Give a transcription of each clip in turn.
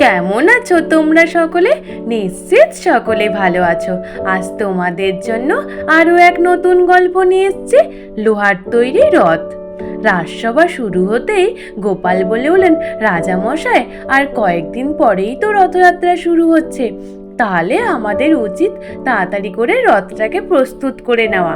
কেমন আছো তোমরা সকলে? নিশ্চিত সকলে ভালো আছো। আজ তোমাদের জন্য আরও এক নতুন গল্প নিয়ে এসছে, লোহার তৈরি রথ। রাজসভা শুরু হতেই গোপাল বলে বলেন রাজামশাই, আর কয়েকদিন পরেই তো রথযাত্রা শুরু হচ্ছে। তাহলে আমাদের উচিত তাড়াতাড়ি করে রথটাকে প্রস্তুত করে নেওয়া।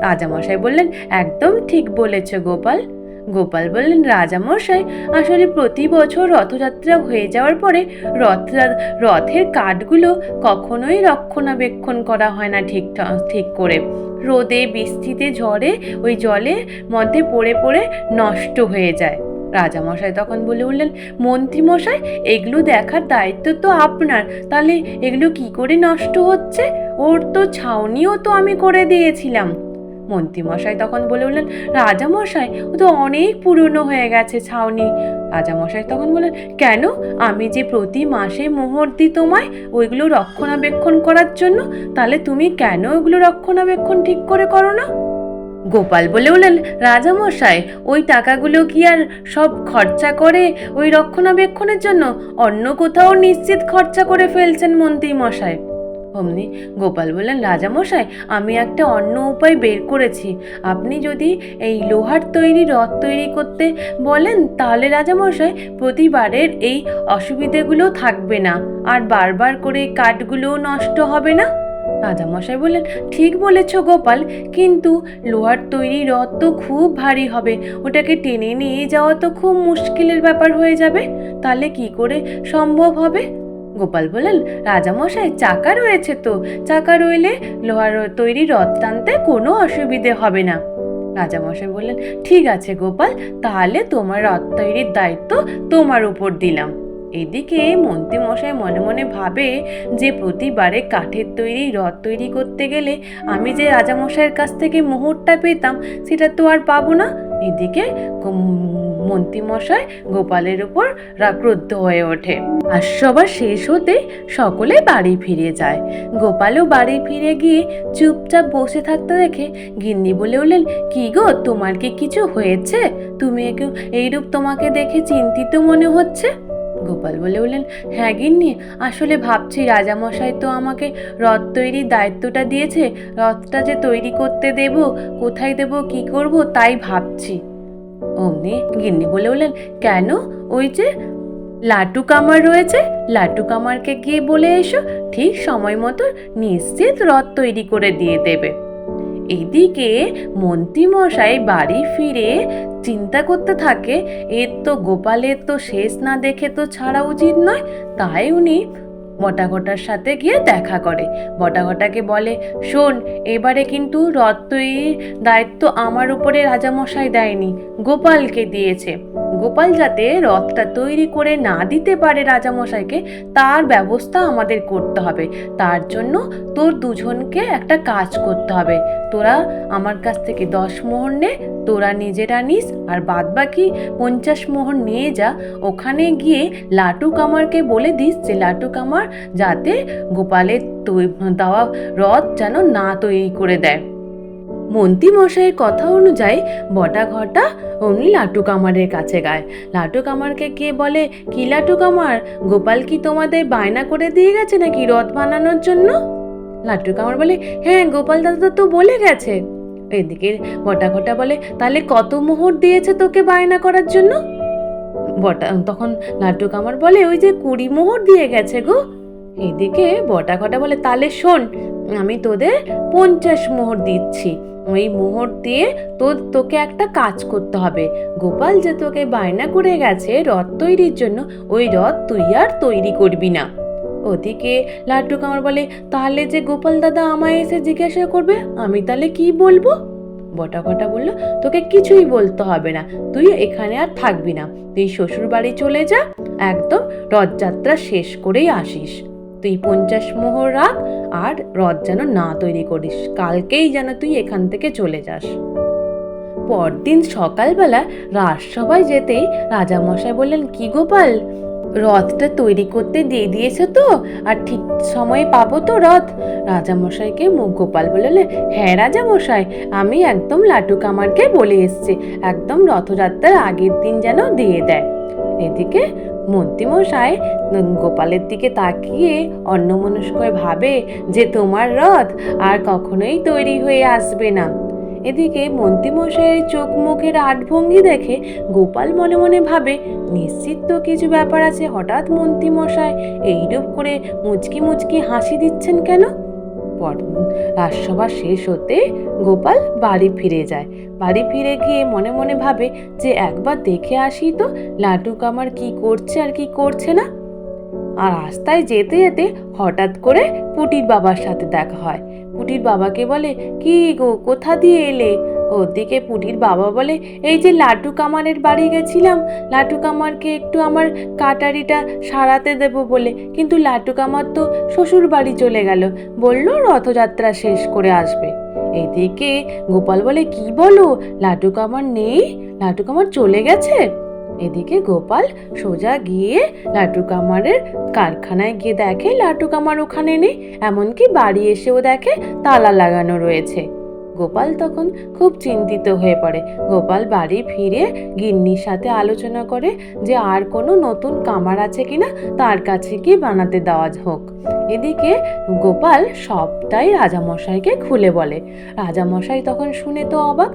রাজামশাই বললেন, একদম ঠিক বলেছ গোপাল। গোপাল বললেন, রাজামশাই, আসলে প্রতি বছর রথযাত্রা হয়ে যাওয়ার পরে রথ রথের কাঠগুলো কখনোই রক্ষণাবেক্ষণ করা হয় না ঠিক ঠিক করে। রোদে, বৃষ্টিতে, ঝড়ে, ওই জলে মধ্যে পড়ে পড়ে নষ্ট হয়ে যায়। রাজামশাই তখন বলে উঠলেন, মন্ত্রীমশাই, এগুলো দেখার দায়িত্ব তো আপনার। তাহলে এগুলো কি করে নষ্ট হচ্ছে? ওর তো ছাউনিও তো আমি করে দিয়েছিলাম। মন্ত্রীমশাই তখন বলে উঠলেন, রাজামশাই, ও তো অনেক পুরনো হয়ে গেছে ছাউনি। রাজামশাই তখন বললেন, কেন? আমি যে প্রতি মাসে মোহর দিই তোমায়, ওইগুলো রক্ষণাবেক্ষণ করার জন্য, তাহলে তুমি কেন ওইগুলো রক্ষণাবেক্ষণ ঠিক করে করো না? গোপাল বলে উঠলেন, রাজামশাই, ওই টাকাগুলো কি আর সব খরচা করে ওই রক্ষণাবেক্ষণের জন্য? অন্য কোথাও নিশ্চিত খরচা করে ফেলছেন মন্ত্রী মশাই অমনি গোপাল বললেন, রাজামশাই, আমি একটা অন্য উপায় বের করেছি। আপনি যদি এই লোহার তৈরি, রথ তৈরি করতে বলেন, তাহলে রাজামশাই, প্রতিবারের এই অসুবিধেগুলো থাকবে না। আর বারবার করে কাঠগুলোও নষ্ট হবে না? রাজামশাই বললেন, ঠিক বলেছ গোপাল, কিন্তু লোহার তৈরি, রথ তো খুব ভারী হবে। ওটাকে টেনে নিয়ে যাওয়া তো খুব মুশকিলের ব্যাপার হয়ে যাবে। তাহলে কি করে সম্ভব হবে? গোপাল বললেন, রাজামশাই, চাকা রয়েছে তো। চাকা রইলে লোহার তৈরি রথ টানতে কোনো অসুবিধে হবে না। রাজামশাই বললেন, ঠিক আছে গোপাল, তাহলে তোমার রথ তৈরির দায়িত্ব তোমার উপর দিলাম। এদিকে মন্ত্রী মশাই মনে মনে ভাবে যে প্রতিবারে কাঠের তৈরি, রথ তৈরি করতে গেলে আমি যে রাজামশাইয়ের কাছ থেকে মুহূর্তটা পেতাম, সেটা তো আর পাবো না। এদিকে মন্ত্রীমশাই গোপালের উপর ক্রুদ্ধ হয়ে ওঠে। আর সবার শেষ হতে সকলে বাড়ি ফিরে যায়। গোপালও বাড়ি ফিরে গিয়ে চুপচাপ বসে থাকতে দেখে গিন্নি বলে উঠলেন, কি গো, তোমার কি কিছু হয়েছে? তুমি একটু এইরূপ তোমাকে দেখে চিন্তিত মনে হচ্ছে? গোপাল বলে বললেন হ্যাঁ গিন্নি, আসলে ভাবছি রাজামশাই তো আমাকে রথ তৈরির দায়িত্বটা দিয়েছে। রথটা যে তৈরি করতে দেব, কোথায় দেব, কি করব, তাই ভাবছি। অমনি গিন্নি বলে বললেন কেন? ওই যে লাটু কামার রয়েছে। লাটু কামারকে গিয়ে বলে এসো, ঠিক সময় মতো নিশ্চিত রথ তৈরি করে দিয়ে দেবে। এদিকে মন্ত্রীমশাই বাড়ি ফিরে চিন্তা করতে থাকে এর তো গোপালের তো শেষ না দেখে তো ছাড়া উচিত নয়। তাই উনি বটাঘটার সাথে গিয়ে দেখা করে। বটাঘটাকে বলে, শোন, এবারে কিন্তু রথ তৈরির দায়িত্ব আমার উপরে রাজামশাই দেয়নি, গোপালকে দিয়েছে। গোপাল যাতে রথটা তৈরি করে না দিতে পারে রাজামশাইকে, তার ব্যবস্থা আমাদের করতে হবে। তার জন্য তোর দুজনকে একটা কাজ করতে হবে। তোরা আমার কাছ থেকে দশ মোহর নে, তোরা নিজেরা নিস, আর বাদ বাকি পঞ্চাশ মোহর নিয়ে যা। ওখানে গিয়ে লাটু কামারকে বলে দিস যে, লাটু কামার, যাতে গোপালের দেওয়া রথ যেন না তৈরি করে দেয়। মন্ত্রী মশাইয়ের কথা অনুযায়ী বটা ঘটা অমনি লাটু কামারের কাছে গায়। লাটু কামারকে কে বলে? কি লাটু কামার? গোপাল কি তোমাদের বায়না করে দিয়ে গেছে নাকি রথ বানানোর জন্য? লাটু কামার বলে হ্যাঁ গোপাল দাদা তো বলে গেছে। এদিকে বটা ঘটা বলে, তাহলে কত মোহর দিয়েছে তোকে বায়না করার জন্য? বটা, তখন লাটু কামার বলে, ওই যে কুড়ি মোহর দিয়ে গেছে গো। এদিকে বটা ঘটা বলে, তাহলে শোন, আমি তোদের পঞ্চাশ মোহর দিচ্ছি। ওই মোহর দিয়ে তোর তোকে একটা কাজ করতে হবে। গোপাল যে তোকে বায়না করে গেছে রথ তৈরির জন্য, ওই রথ তুই আর তৈরি করবি না। ওদিকে লাড্ডু কামার বলে, তাহলে যে গোপাল দাদা আমায় এসে জিজ্ঞাসা করবে, আমি তাহলে কি বলব? বটা কটা বলল, তোকে কিছুই বলতে হবে না, তুই এখানে আর থাকবি না। তুই শ্বশুর বাড়ি চলে যা, একদম রথযাত্রা শেষ করেই আসিস। তুই পঞ্চাশ মোহর রাখ আর রথ যেন না তৈরি করিস। কালকেই যেন তুই এখান থেকে চলে যাস। পরদিন সকালবেলা রাজসভায় যেতেই রাজামশাই বললেন, কি গোপাল, রথটা তৈরি করতে দিয়ে দিয়েছে তো, আর ঠিক সময়ে পাবো তো রথ? রাজামশাইকে মুখ গোপাল বললে হ্যাঁ রাজামশাই, আমি একদম লাটু কামারকে বলে এসছি, একদম রথযাত্রার আগের দিন যেন দিয়ে দেয়। এদিকে মন্ত্রীমশাই গোপালের দিকে তাকিয়ে অন্যমনস্কয় ভাবে যে তোমার রথ আর কখনোই তৈরি হয়ে আসবে না। এদিকে মন্ত্রীমশাইয়ের চোখ মুখের আটভঙ্গি দেখে গোপাল মনে মনে ভাবে, নিশ্চিত তো কিছু ব্যাপার আছে, হঠাৎ মন্ত্রীমশাই এইরূপ করে মুচকি মুচকি হাসি দিচ্ছেন কেন? পর। রাজসভা শেষ হতে গোপাল বাড়ি ফিরে যায়। বাড়ি ফিরে গিয়ে মনে মনে ভাবে যে একবার দেখে আসি তো লাটু কামার কি করছে আর কি করছে না। আর রাস্তায় যেতে যেতে হঠাৎ করে পুটির বাবার সাথে দেখা হয়। পুটির বাবাকে বলে, কি গো, কোথা দিয়ে এলে? ওদিকে পুটির বাবা বলে, এই যে লাটু কামারের বাড়ি গেছিলাম লাটু কামারকে একটু আমার কাটারিটা সারাতে দেব বলে। কিন্তু লাটু কামার তো শ্বশুর বাড়ি চলে গেল, বলল রথযাত্রা শেষ করে আসবে। এদিকে গোপাল বলে, কি বলো লাটু কামার নেই? লাটু কামার চলে গেছে? এদিকে গোপাল সোজা গিয়ে লাটু কামারের কারখানায় গিয়ে দেখে লাটু কামার ওখানে নেই। এমনকি বাড়ি এসেও দেখে, তালা লাগানো রয়েছে। গোপাল তখন খুব চিন্তিত হয়ে পড়ে। গোপাল বাড়ি ফিরে গিন্নির সাথে আলোচনা করে যে আর কোনো নতুন কামার আছে কিনা তার কাছে কি বানাতে দেওয়া হোক। এদিকে গোপাল সবটাই রাজামশাইকে খুলে বলে। রাজামশাই তখন শুনে তো অবাক।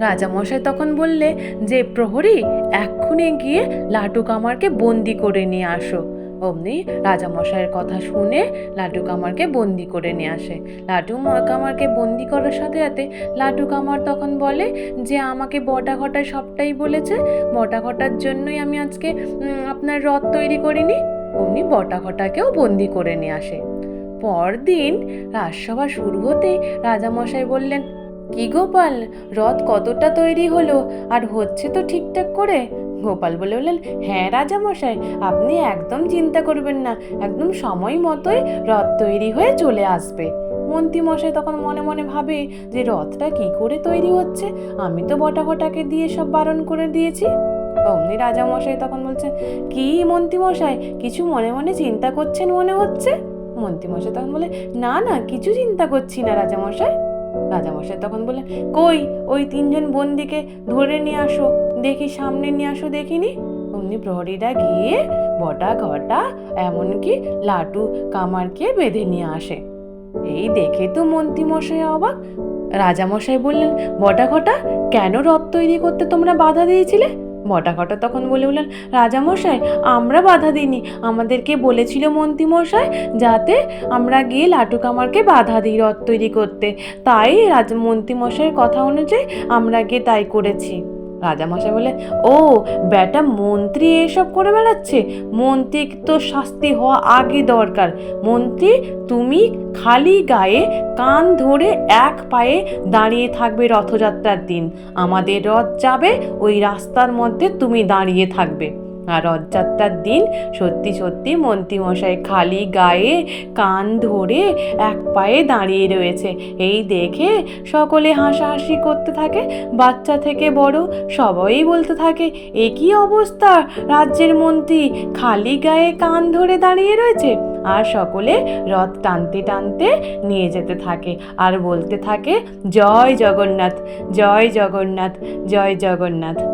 রাজামশাই তখন বললে, যে প্রহরী, এক্ষুনি গিয়ে লাটু কামারকে বন্দি করে নিয়ে আসো। অমনি রাজামশাইয়ের কথা শুনে লাটু কামারকে বন্দি করে নিয়ে আসে। লাটু কামারকে বন্দি করার সাথে সাথে লাটু কামার তখন বলে যে, আমাকে বটা ঘটা সবটাই বলেছে। বটা ঘটার জন্যই আমি আজকে আপনার রথ তৈরি করিনি। অমনি বটা ঘটাকেও বন্দি করে নিয়ে আসে। পরদিন রাজসভা শুরু হতেই রাজামশাই বললেন, কি গোপাল, রথ কতটা তৈরি হলো? আর হচ্ছে তো ঠিকঠাক করে? গোপাল বলে বললেন হ্যাঁ রাজামশাই, আপনি একদম চিন্তা করবেন না, একদম সময় মতোই রথ তৈরি হয়ে চলে আসবে। মন্ত্রীমশাই তখন মনে মনে ভাবে, যে রথটা কি করে তৈরি হচ্ছে? আমি তো বটা ঘটাকে দিয়ে সব বারণ করে দিয়েছি। অমনি রাজামশাই তখন বলছে কি মন্ত্রীমশাই, কিছু মনে মনে চিন্তা করছেন মনে হচ্ছে? মন্ত্রীমশাই তখন বলে, না না, কিছু চিন্তা করছি না রাজামশাই। রাজামশাই তখন বলে কই, ওই তিনজন বন্দিকে ধরে নিয়ে আসো। দেখি, সামনে নিয়ে আসো দেখিনি? অমনি প্রহরীরা গিয়ে বটা, ঘটা, এমনকি লাটু কামারকে বেঁধে নিয়ে আসে। এই দেখে তো মন্ত্রীমশাই অবাক। রাজামশাই বললেন, বটা, ঘটা, কেন রথ তৈরি করতে তোমরা বাধা দিয়েছিলে? বটা, ঘটা তখন বলে বললেন রাজামশাই, আমরা বাধা দিইনি। আমাদেরকে বলেছিল মন্ত্রীমশাই যাতে আমরা গিয়ে লাটু, কামারকে বাধা দিই রথ তৈরি করতে। তাই রাজ, মন্ত্রীমশাইয়ের কথা অনুযায়ী আমরা গিয়ে তাই করেছি। রাজামশাই বলে, ও বেটা মন্ত্রী এসব করে বেড়াচ্ছে। মন্ত্রী তো শাস্তি হওয়া আগে দরকার। মন্ত্রী, তুমি খালি গায়ে কান ধরে এক পায়ে দাঁড়িয়ে থাকবে রথযাত্রার দিন। আমাদের রথ যাবে, ওই রাস্তার মধ্যে তুমি দাঁড়িয়ে থাকবে। আর রথযাত্রার দিন সত্যি সত্যি মন্ত্রীমশাই খালি গায়ে কান ধরে এক পায়ে দাঁড়িয়ে রয়েছে। এই দেখে সকলে হাসাহাসি করতে থাকে, বাচ্চা থেকে বড় সবাই বলতে থাকে, এ কি অবস্থা? রাজ্যের মন্ত্রী খালি গায়ে কান ধরে দাঁড়িয়ে রয়েছে? আর সকলে রথ টানতে টানতে নিয়ে যেতে থাকে আর বলতে থাকে, জয় জগন্নাথ জয় জগন্নাথ জয় জগন্নাথ।